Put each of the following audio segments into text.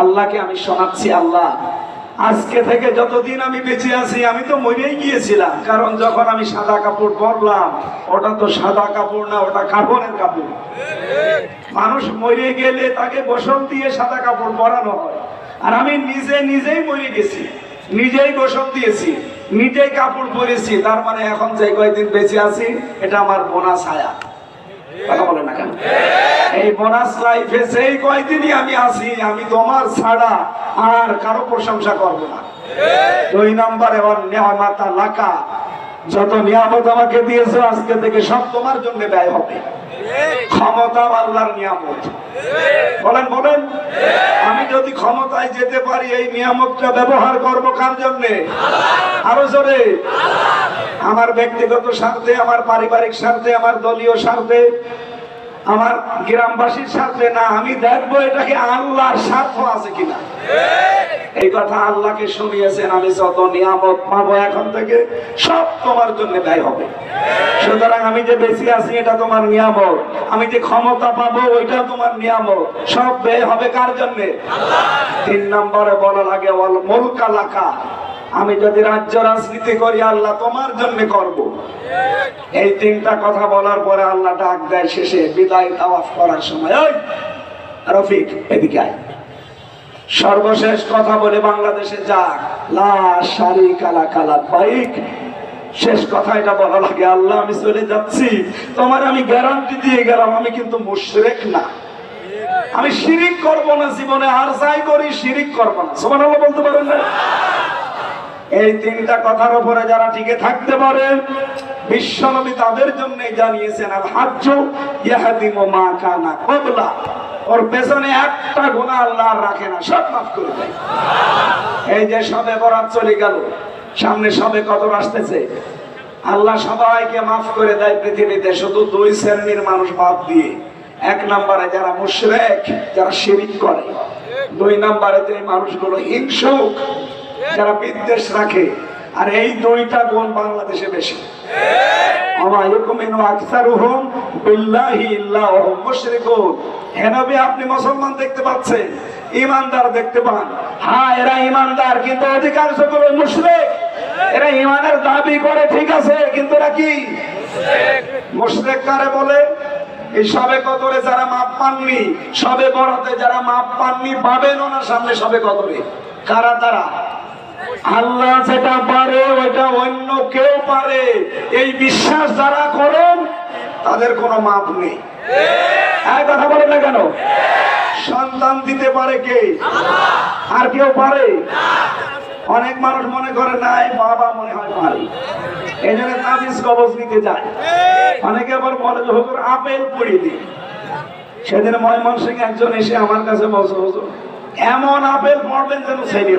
আল্লাহকে আমি শোনাচ্ছি আল্লাহ। আজকে থেকে যতদিন আমি বেঁচে আছি, আমি তো মরেই গিয়েছিলাম। কারণ যখন আমি সাদা কাপড় পরলাম, ওটা তো সাদা কাপড় না, ওটা কাপড়ের কাপড়। মানুষ মরে গেলে তাকে গোসল দিয়ে সাদা কাপড় পরানো হয়। আর আমি নিজে নিজেই মরে গেছি। নিজেই গোসল দিয়েছি, নিজেই কাপড় পরেছি। তার মানে এখন যে কয়েকদিন বেঁচে আছি, এটা আমার বোনাস ছায়া কথা বলে না কেন? এই বোনাস লাইফে সেই কয়দিনই আমি আছি, আমি তোমার ছাড়া আর কারও প্রশংসা করব না। দুই নম্বরে ওর নেওয়ামাতা লাকা। যত নিয়ামত আমাকে দিয়েছ, আজকে থেকে সব তোমার জন্য ব্যয় হবে। ক্ষমতা আল্লাহর নিয়ামত। বলেন বলেন। আমি যদি ক্ষমতায় যেতে পারি, এই নিয়ামতটা ব্যবহার করব কার জন্য? আরও জোরে। আমার ব্যক্তিগত স্বার্থে, আমার পারিবারিক স্বার্থে, আমার দলীয় স্বার্থে আমার গ্রামবাসীর স্বার্থে না, আমি দেখব এটাকে আল্লাহর স্বার্থ আছে কিনা। এই কথা আল্লাহকে শুনিয়েছেন, আমি যত নিয়ামত পাবো এখন থেকে সব তোমার জন্য ব্যয় হবে। সুতরাং আমি যে বেশি আছি, এটা তোমার নিয়ামত। আমি যে ক্ষমতা পাবো ওইটা তোমার নিয়ামত। সব ব্যয় হবে কার জন্য? তিন নম্বরে বলা লাগে বল মুলকা লাকা। আমি যদি রাজ্য রাজনীতি করি, আল্লাহ তোমার জন্য করব। এই তিনটা কথা বলার পরে আল্লাহ ডাক দেয় শেষে, বিদায় তাওয়াফ করার সময়। ওই রফিক, এদিকে আয়। সর্বশেষ কথা বলে বাংলাদেশে যাক। লা সারি কালা কালা বাইক শেষ কথা এটা বলা লাগে আল্লাহ, আমি চলে যাচ্ছি। তোমার আমি গ্যারান্টি দিয়ে গেলাম, আমি কিন্তু মুশরেক না। আমি শিরিক করব না জীবনে, আর যাই করি, শিরিক করব না। সুবহানাল্লাহ বলতে পারেন না? এই তিনটা কথার উপরে যারা টিকে থাকতে পারে, বিশ্বনবী তাদের জন্য জানিয়েছেন হাজ্জু ইয়াহদিমু মা কানা কবলা ওর পেছনে একটা গুনাহ আল্লাহ রাখে না, সব মাফ করে দেয়। এই যে সবে বরাত চলে গেল, সামনে সবে কদর আসতেছে। আল্লাহ সবাইকে মাফ করে দেয় পৃথিবীতে, শুধু দুই শ্রেণির মানুষ বাদ দিয়ে। এক নম্বরে যারা মুশরেক, যারা শিরিক করে। দুই নম্বরে যে মানুষগুলো হিংসুক যারা বিদ্বেষ রাখে, আর এই দুইটা গুণ বাংলাদেশে বেশি। হ্যাঁ এই সবে কদরে যারা মাপ পাননি, সবে বড়তে যারা মাপ পাননি পাবেন ওনার সামনে সবে কদরে। কারা তারা? আল্লাহ যেটা পারে, ওইটা অন্য কেউ পারে। এই বিশ্বাস যারা করেন, তাদের কোনো মাপ নেই। কথা বলেন না কেন? সন্তান দিতে পারে কে? আর কেউ পারে? অনেক মানুষ মনে করে, নাই, বাবা মনে হয় পারে। এই জন্য তাবিজ কবজ নিতে যায়। অনেকে আবার বলে যে, হুজুর, আপেল পড়িয়ে দিই সেদিন ময়মন সিং একজন এসে আমার কাছে বলছে, হুজুর, এমন আপেল পড়বেন যেন ছেলে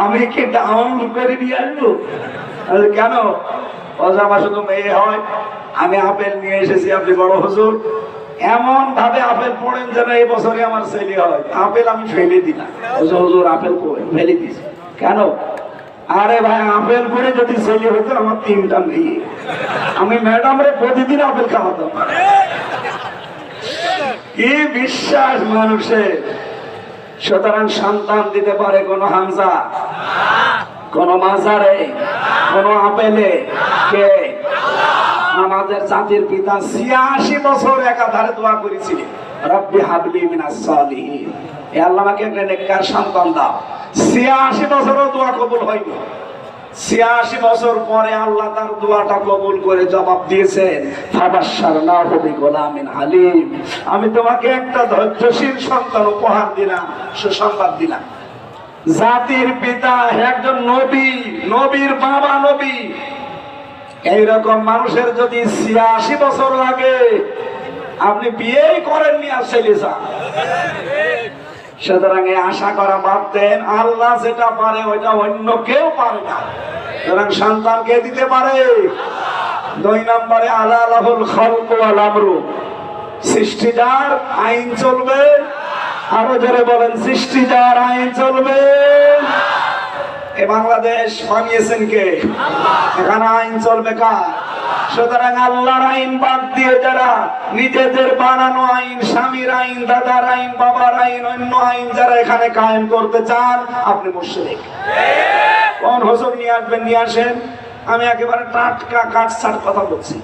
আমি ডাউন করে নিয়ে আসব? কেন? আমার শুধু মেয়ে হয়। আমি আপেল নিয়ে এসেছি আপনি বড় হুজুর। এমন ভাবে আপেল পড়েন যেন এই বছরে আমার ছেলে হয়। আপেল আমি ফেলে দিলাম। বলছে, হুজুর আপেল ফেলে দিছি। কেন? আরে ভাই আপেল পড়ে যদি ছেলে হতো আমার তিনটা মেয়ে। আমি ম্যাডাম রে প্রতিদিন আপেল খাওয়াতাম। কি বিশ্বাস মানুষের? সুতরাং সন্তান দিতে পারে কোন হামজা, কোন মাজারে, কোন আপেলে। কে? আমাদের জাতির পিতা ছিয়াশি বছর একাধারে দোয়া করেছিলেন, রব্বি হাবলি মিনাস সালিহিন। এ আল্লাহ আমাকে একটা নেককার সন্তান দাও। ছিয়াশি বছরও দোয়া কবুল হয়নি। ছিয়াশি বছর পরে আল্লাহ তার দোয়াটা কবুল করে জবাব দিয়েছেন ফাবাসার না হবি গোলামিন হালিম। আমি তোমাকে একটা ধৈর্যশীল সন্তান উপহার দিলাম, সুসংবাদ দিলাম। জাতির পিতা একজন নবী, নবীর বাবা নবী। এইরকম মানুষের যদি ছিয়াশি বছর লাগে, আপনি বিয়েই করেননি আর ছেলে চান সুতরাং আশা করা বাদ দেন আল্লাহ যেটা পারে ওইটা অন্য কেউ পারে না। সুতরাং সন্তানকে দিতে পারে। দুই নম্বরে আল্লাহ আল্লাহুল খলক ওয়াল আমরু। সৃষ্টি যার আইন চলবে। আরও জোরে বলেন সৃষ্টি যার আইন চলবে। এ বাংলাদেশ বানিয়েছেন কে? এখানে আইন চলবে কার? সুতরাং আল্লাহর আইন বাদ দিয়ে যারা নিজেদের বানানো আইন, স্বামীর আইন, দাদার আইন, বাবার আইন, অন্য আইন যারা এখানে কায়েম করতে চান, আপনি মুশরিক। কোন হোসক নিয়ে আসবেন, নিয়ে আসেন? আমি একেবারে টাটকা কাটছাট কথা বলছি।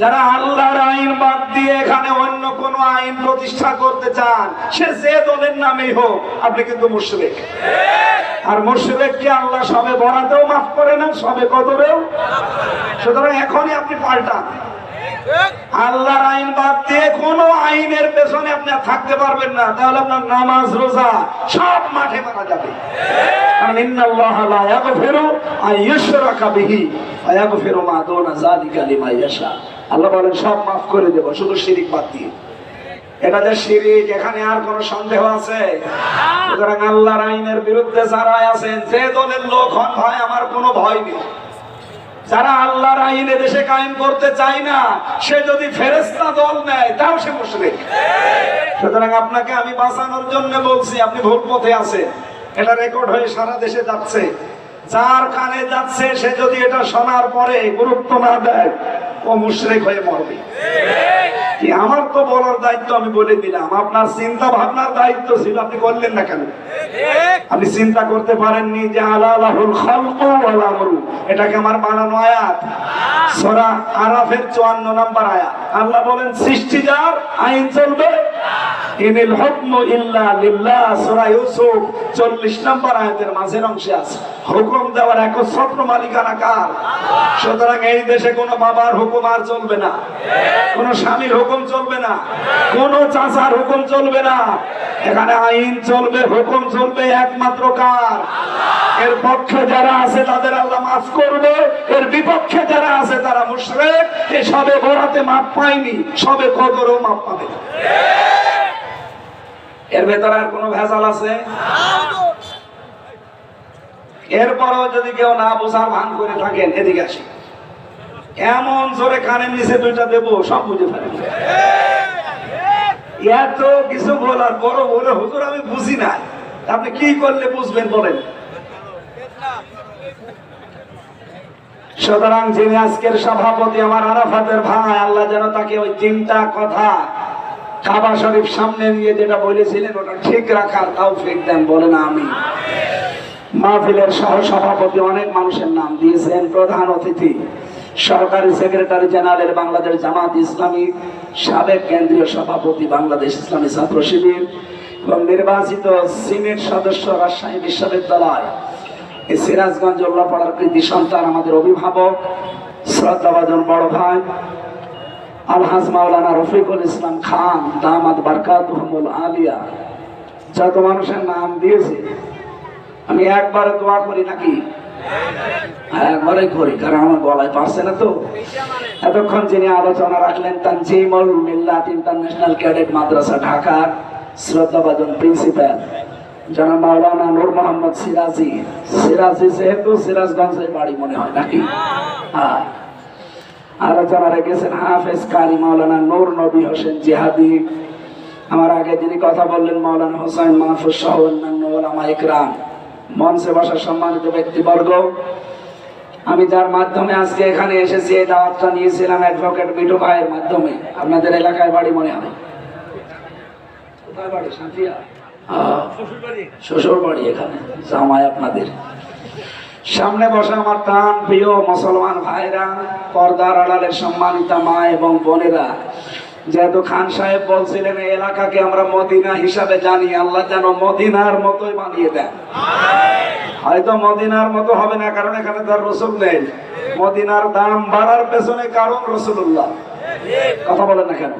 যারা আল্লাহর আইন বাদ দিয়ে এখানে অন্য কোন আইন প্রতিষ্ঠা করতে চান, সে যে দলের নামেই হোক, আপনি কিন্তু মুর্শিদে আর মুশরিককে আল্লাহ সবে বরাতেও মাফ করে না, সবে কদরেও? সুতরাং এখনই আপনি পাল্টান। আল্লাহর আইন বাদ দিয়ে কোন আইনের পেছনে আপনি থাকতে পারবেন না। তাহলে আপনার নামাজ, রোজা সব মাঠে মারা যাবে। শুধু বাদ দিয়ে। এটা যে শিরিক, এখানে আর কোনো সন্দেহ আছে? আল্লাহর আইনের বিরুদ্ধে যারা আছেন দলের লোক হন ভাই, আমার কোনো ভয় নেই। যারা আল্লাহর আইনে দেশে কায়েম করতে চায় না, সে যদি ফেরেস্তা দল নেয়, তাও সে মুশরিক। সুতরাং আপনাকে আমি বাঁচানোর জন্য বলছি, আপনি ভুল পথে আছে এটা রেকর্ড হয়ে সারা দেশে যাচ্ছে। যার কানে যাচ্ছে, সে যদি এটা শোনার পরে গুরুত্ব না দেয় ও হয়ে মরবে। কি আমার তো বলার দায়িত্ব আমি বলে দিলাম। আপনার চিন্তা ভাবনার দায়িত্ব ছিল, আপনি করলেন না কেন? আপনি চিন্তা করতে পারেননি যে আলাহুল এটাকে আমার বানানো আয়াত। সরা আরাফের চুয়ান্ন নাম্বার আয়াত। আল্লাহ বলেন, সৃষ্টি যার, আইন চলবে। ইনিল হুকমু ইল্লা লিল্লাহ, সূরা ইউসুফ 40 নম্বর আয়াতের মাঝের অংশে আছে। হুকুম দেওয়ার একচ্ছত্র মালিকানা কার? সুতরাং এই দেশে কোনো বাবার হুকুম আর চলবে না। কোনো স্বামীর হুকুম চলবে না। কোনো চাচার হুকুম চলবে না। এখানে আইন চলবে, হুকুম চলবে একমাত্র কার? এর পক্ষে যারা আছে তাদের আল্লাহ মাফ করবে। এর বিপক্ষে যারা আছে তারা মুশরিক। এ সবে গোড়াতে মাপ পায়নি, সবে কদরও মাপ পাবে। এর ভেতরে আর কোনো ভেজাল আছে? এরপরও যদি কেউ না বোঝার ভান করে থাকেন, এদিকে আসি। এমন জোরে কানের নিচে দুইটা দেবো, সব বুঝে ফেলেন। এত কিছু বলার বড় বলে, হুজুর, আমি বুঝি না। আপনি কি করলে বুঝবেন বলেন? সুতরাং যিনি আজকের সভাপতি, আমার আরাফাতের ভাই, আল্লাহ যেন তাকে ওই তিনটা কথা কাবা শরীফ সামনে নিয়ে যেটা বলেছিলেন, ওটা ঠিক রাখার তাও ফেক দেন না আমি মাহফিলের সহ সভাপতি অনেক মানুষের নাম দিয়েছেন। প্রধান অতিথি, সরকারি সেক্রেটারি জেনারেল বাংলাদেশ জামাত ইসলামী, সাবেক কেন্দ্রীয় সভাপতি বাংলাদেশ ইসলামী ছাত্র শিবির এবং নির্বাচিত সিনেট সদস্য রাজশাহী বিশ্ববিদ্যালয়। এই সিরাজগঞ্জ উল্লাপাড়ার কৃতি সন্তান আমাদের অভিভাবক, শ্রদ্ধাভাজন বড় ভাই আলহাজ মাওলানা রফিকুল ইসলাম খান দামাদ বারকাত আলিয়া। যত মানুষের নাম দিয়েছে, আমি একবারে দোয়া করি নাকি? একবারে করি, কারণ আমার গলায় পারছে না তো। এতক্ষণ যিনি আলোচনা রাখলেন তানজিমুল মিল্লাত ইন্টারন্যাশনাল ক্যাডেট মাদ্রাসা ঢাকার শ্রদ্ধাভাজন প্রিন্সিপাল। জনাব মাওলানা নূর মোহাম্মদ সিরাজি। সিরাজি যেহেতু সিরাজগঞ্জের বাড়ি মনে হয় নাকি? হ্যাঁ। আলোচনা রেখেছেন হাফেজ কারি মাওলানা নূর নবী হোসেন জিহাদি। আমার আগে যিনি কথা বললেন মাওলানা হোসেন মাহফুজ সহ অন্যান্য ওলামা ইকরাম মঞ্চে বসা সম্মানিত ব্যক্তিবর্গ, আমি যার মাধ্যমে আজকে এখানে এসেছি, এই দাওয়াতটা নিয়েছিলাম অ্যাডভোকেট মিঠু ভাইয়ের মাধ্যমে। আপনাদের এলাকায় বাড়ি মনে হয়? শ্বশুর বাড়ি? এখানে, জামাই আপনাদের। সামনে বসে আমার প্রাণ প্রিয় মুসলমান ভাইরা, পর্দার আড়ালের সম্মানিতা মা এবং বোনেরা। যেহেতু খান সাহেব বলছিলেন, এই এলাকাকে আমরা মদিনা হিসাবে জানি, আল্লাহ যেন মদিনার মতোই বানিয়ে দেন। হয়তো মদিনার মতো হবে না, কারণ এখানে তার রসুল নেই। মদিনার দাম বাড়ার পেছনে কারণ রসুল্লাহ কথা বলেন না কেন?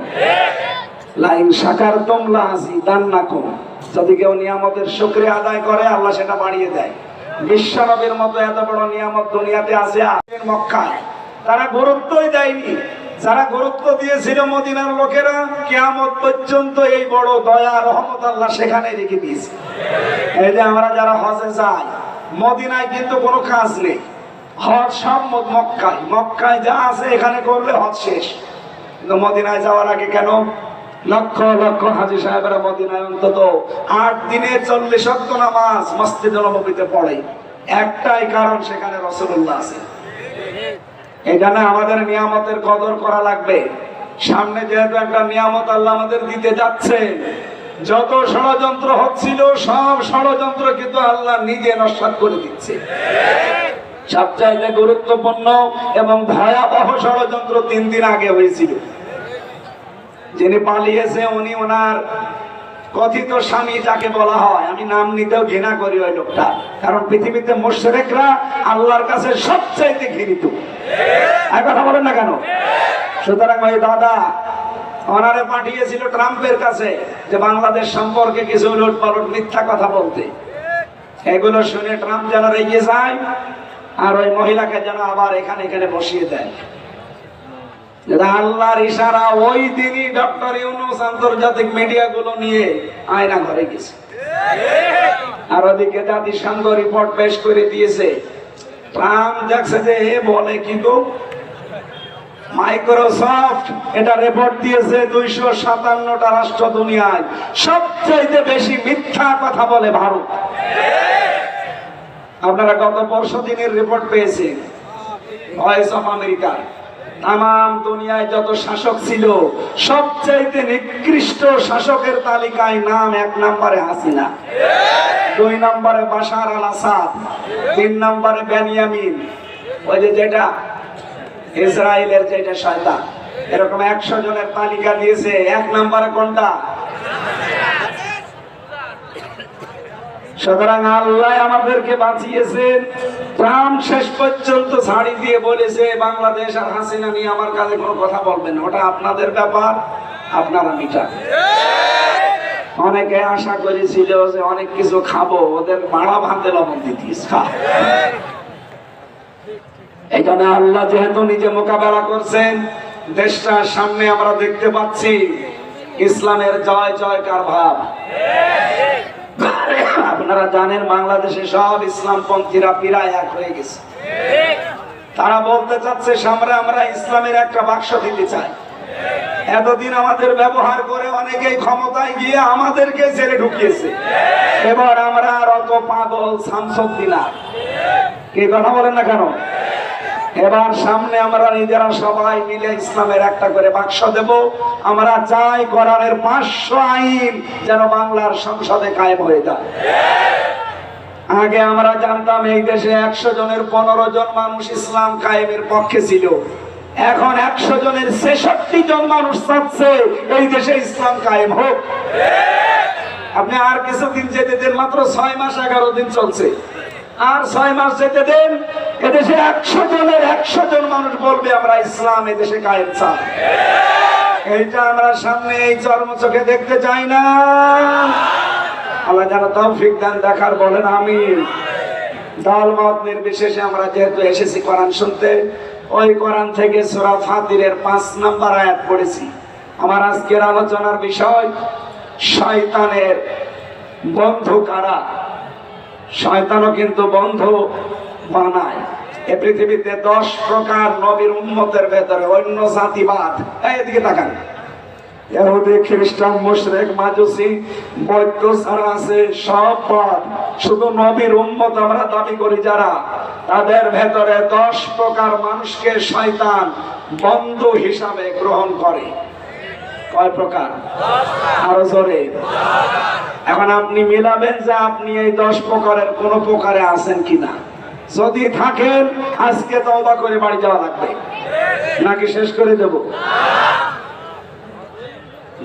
লাইন সাকার তোমলা আসি দান না কম। যদি কেউ নিয়ামতের শুক্রিয়া আদায় করে, আল্লাহ সেটা বাড়িয়ে দেয়। বিশ্বনবীর মতো এত বড় নিয়ামত দুনিয়াতে আছে মক্কায়। তারা গুরুত্বই দেয়নি। যারা গুরুত্ব দিয়েছিল মদিনার লোকেরা, কেয়ামত পর্যন্ত এই বড় দয়া, রহমত আল্লাহ সেখানে রেখে দিয়েছে। এই যে আমরা যারা হজে যাই, মদিনায় কিন্তু কোনো কাজ নেই। হজ সব মক্কায়। মক্কায় যা আছে এখানে করলে হজ শেষ। কিন্তু মদিনায় যাওয়ার আগে কেন? লক্ষ লক্ষ হাজি সাহেবেরা মদিনায় অন্তত আট দিনে চল্লিশ অক্ট নামাজ মসজিদ নবীতে পড়ে। একটাই কারণ সেখানে রসুল্লাহ আছে। এখানে আমাদের নিয়ামতের কদর করা লাগবে। সামনে যেহেতু একটা নিয়ামত আল্লাহ আমাদের দিতে যাচ্ছে, যত ষড়যন্ত্র হচ্ছিল, সব ষড়যন্ত্র কিন্তু আল্লাহ নিজে নস্বাত করে দিচ্ছে। সবচাইতে গুরুত্বপূর্ণ এবং ভয়াবহ ষড়যন্ত্র তিন দিন আগে হয়েছিল। যিনি পালিয়েছে উনি ওনার কথিত স্বামী যাকে বলা হয়। আমি নাম নিতেও ঘৃণা করি ওই লোকটা। কারণ পৃথিবীতে মোশরেকরা আল্লাহর কাছে সবচাইতে ঘৃণিত। কথা বলেন না কেন? সুতরাং ওই দাদা ওনারে পাঠিয়েছিল ট্রাম্পের কাছে যে বাংলাদেশ সম্পর্কে কিছু উলট পালট মিথ্যা কথা বলতে। এগুলো শুনে ট্রাম্প যেন রেগে যায় আর ওই মহিলাকে যেন আবার এখানে এখানে বসিয়ে দেয়। আল্লাহর ইশারা, ওই দিনই ডক্টর ইউনুস আন্তর্জাতিক মিডিয়া গুলো নিয়ে আয়না ঘরে গেছে। আর ওদিকে জাতিসংঘ রিপোর্ট পেশ করে দিয়েছে। ট্রাম্প যে বলে কি গো? মাইক্রোসফট এটা রিপোর্ট দিয়েছে দুইশো সাতান্নটা রাষ্ট্র দুনিয়ায়। সবচাইতে বেশি মিথ্যা কথা বলে ভারত। আপনারা গত পরশু দিনের রিপোর্ট পেয়েছেন। ভয়েস অফ আমেরিকা তাম দুনিয়ায় যত শাসক ছিল, সবচাইতে নিকৃষ্ট শাসকের তালিকায় নাম এক নম্বরে হাসিনা। দুই নম্বরে বাশার আল আসাদ, তিন নম্বরে বেনিয়ামিন। ওই যে যেটা, ইসরায়েলের যেটা শয়তান। এরকম একশো জনের তালিকা দিয়েছে, এক নম্বরে কোনটা? সুতরাং আল্লাহ আমাদেরকে বাঁচিয়েছেন। প্রাণ শেষ পর্যন্ত ছাড়ি দিয়ে বলেছে, বাংলাদেশ আর হাসিনা নিয়ে আমার কাছে কোনো কথা বলবেন ওটা আপনাদের ব্যাপার, আপনারা মিটা অনেকে আশা করেছিল যে অনেক কিছু খাব, ওদের মাড়া ভাতে লবণ দিতিস এই জন্য আল্লাহ যেহেতু নিজে মোকাবেলা করছেন, দেশটার সামনে আমরা দেখতে পাচ্ছি, ইসলামের জয়, জয়কার ভাব। আপনারা জানেন বাংলাদেশে সব ইসলামপন্থীরা প্রায় এক হয়ে গেছে। তারা বলতে চাচ্ছে সামনে আমরা ইসলামের একটা বাক্স দিতে চাই। এতদিন আমাদের ব্যবহার করে অনেকেই ক্ষমতায় গিয়ে আমাদেরকে জেলে ঢুকিয়েছে। এবার আমরা আর অত পাগল শামসুদ্দিনা কে কথা বলেন না কেন? এবার সামনে আমরা নিজেরা সবাই মিলে ইসলামের একটা করে বাক্স দেব। আমরা চাই কোরআনের পাঁচশো আইন যেন বাংলার সংসদে কায়েম হয়ে যায়। আগে আমরা জানতাম এই দেশে একশো জনের পনেরো জন মানুষ ইসলাম কায়েমের পক্ষে ছিল। এখন একশো জনের ছেষট্টি জন মানুষ চাচ্ছে এই দেশে ইসলাম কায়েম হোক। আপনি আর কিছুদিন যেতে দেন, মাত্র ছয় মাস, এগারো দিন চলছে। আর ছয় মাস যেতে দেন, এদেশে একশো জনের একশো জন মানুষ বলবে, আমরা ইসলাম এদেশে কায়েম চাই। এইটা আমরা সামনে এই চর্ম চোখে দেখতে চাই না। আল্লাহ যেন তৌফিক দেন, দেখার বলেন আমি দল মত নির্বিশেষে আমরা যেহেতু এসেছি কোরআন শুনতে, ওই কোরআন থেকে সূরা ফাতিরের পাঁচ নাম্বার আয়াত পড়েছি। আমার আজকের আলোচনার বিষয়, শয়তানের বন্ধু কারা? শয়তানও কিন্তু বন্ধ বানায়। এ পৃথিবীতে দশ প্রকার নবীর উন্মতের ভেতরে অন্য জাতিবাদ এদিকে তাকান। খ্রিস্টান, মুশরিক, মাজুসি বৈদ্য ছাড়া আছে, সব বাদ। শুধু নবীর উম্মত আমরা দাবি করি যারা। তাদের ভেতরে দশ প্রকার মানুষকে শয়তান বন্ধু হিসাবে গ্রহণ করে। কয় প্রকার? আরও জোরে। এখন আপনি মিলাবেন যে আপনি এই দশ প্রকারের কোন প্রকারে আছেন কিনা। যদি থাকেন, আজকে তওবা করে বাড়ি যাওয়া লাগবে। নাকি শেষ করে দেব?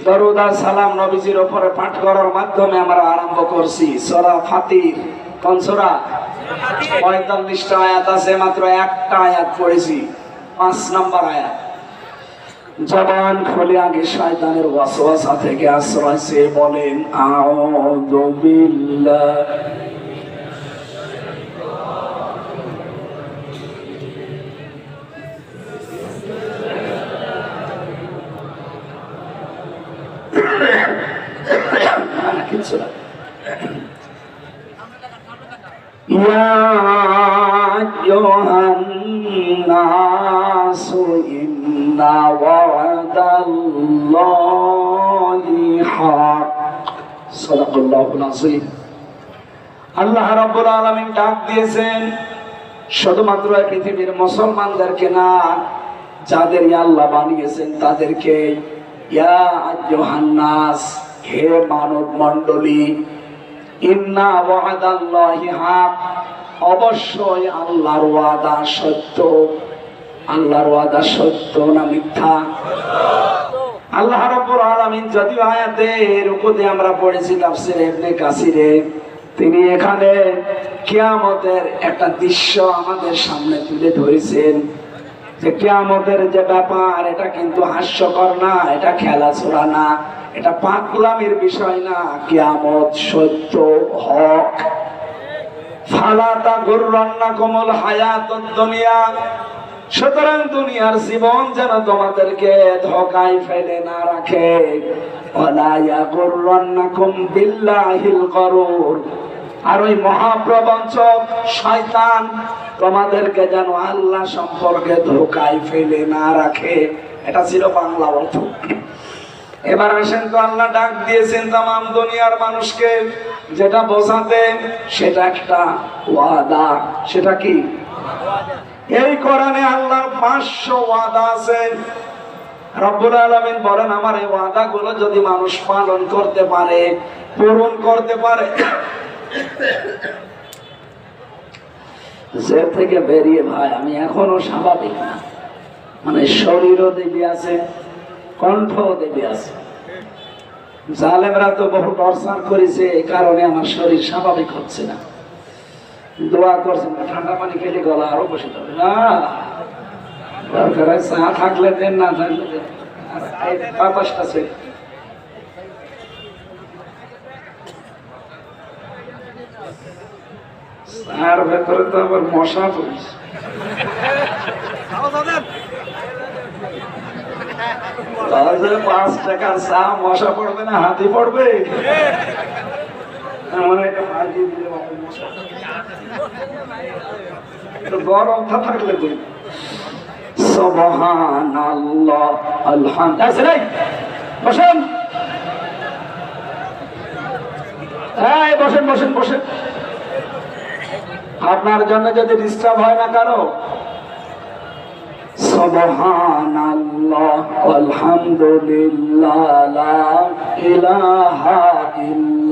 দরুদ সালাম নবীজির ওপরে পাঠ করার মাধ্যমে আমরা আরম্ভ করছি। সরা ফাতির, কোন সরা? পঁয়তাল্লিশটা আয়াত আছে, মাত্র একটা আয়াত পড়েছি। পাঁচ নাম্বার আয়াত। জবান খুলে আগে শয়তানের ওয়াসওয়াসা থেকে আশ্রয় সে বলেন, আউযু বিল্লাহ। কিছু না। ইয়া ইয়োহান্না إن وعد الله حق صدق الله العظيم আল্লাহ রাব্বুল আলামিন ডাক দিয়েছেন শুধুমাত্র এই পৃথিবীর মুসলমানদেরকে না যাদের আল্লাহ বানিয়েছেন তাদেরকে ইয়া আইয়ুহান্নাস হে মানব মণ্ডলী ইন্না ওয়াদাল্লাহি হক অবশ্যই আল্লাহর ওয়াদা সত্য আল্লাহর ওয়াদা সত্য না মিথ্যা? আল্লাহ রাব্বুল আলামিন যদিও আয়াতে রুকুতে আমরা পড়েছি তাফসীর ইবনে কাসিরে, তিনি এখানে কিয়ামতের একটা দৃশ্য আমাদের সামনে তুলে ধরেছেন। যে কিয়ামতের যে ব্যাপার, এটা কিন্তু হাস্যকর না, এটা খেলাধুলা না, এটা পাগলামির বিষয় না। কিয়ামত সত্য হক। ফালাতা গুররান্না কমল হায়াত দুনিয়া। সুতরাং দুনিয়ার জীবন যেন তোমাদেরকে ধোকায় ফেলে না রাখে। আর ওই মহাপ্রবঞ্চক শয়তান তোমাদেরকে যেন আল্লাহ সম্পর্কে ধোকায় ফেলে না রাখে। এটা ছিল বাংলা অর্থ। এবার আসেন তো আল্লাহ ডাক দিয়েছেন তাম দুনিয়ার মানুষকে। যেটা বোঝাতে সেটা একটা ওয়াদা। সেটা কি? এই কোরআনে আল্লাহর পাঁচশো ওয়াদা আছে। রব্বুল আলমিন বলেন, আমার এই ওয়াদাগুলো যদি মানুষ পালন করতে পারে, পূরণ করতে পারে, যে থেকে বেরিয়ে ভাই, আমি এখনও স্বাভাবিক না। মানে শরীরও দেবী আছে, কণ্ঠও দেবী আছে। জালেমরা তো বহু টর্চার করেছে, এই কারণে আমার শরীর স্বাভাবিক হচ্ছে না। দোয়া করছে না, ঠান্ডা পানি খেলে গলা আরও বসে যাবে। না দরকার চা থাকলে দেন, না থাকলে আর ভেতরে তো আবার মশা তাহলে পাঁচ টাকার চা মশা পড়বে না, হাতি পড়বে? তো থাকলে বসেন। বসেন বসেন বসেন। আপনার জন্য যদি ডিস্টার্ব হয় না কারও? আলহামদুলিল্লাহ, লা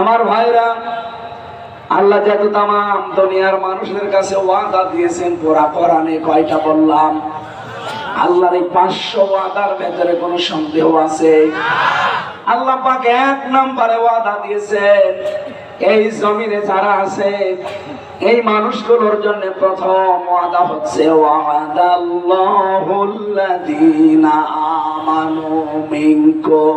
আমার ভাইরা, আল্লাহ যেহেতু তাম দুনিয়ার মানুষের কাছে ওয়াদা দিয়েছেন, পুরা কোরআনে কয়টা বললাম? আল্লাহর এই পাঁচশো ওয়াদার ভেতরে কোনো সন্দেহ আছে? আল্লাহ পাক এক নম্বরে ওয়াদা দিয়েছেন, এই জমিনে যারা আছে, এই মানুষগুলোর জন্য প্রথম ওয়াদা হচ্ছে, ওয়াদাল্লাহুল্লাযীনা আমানু মিনকুম।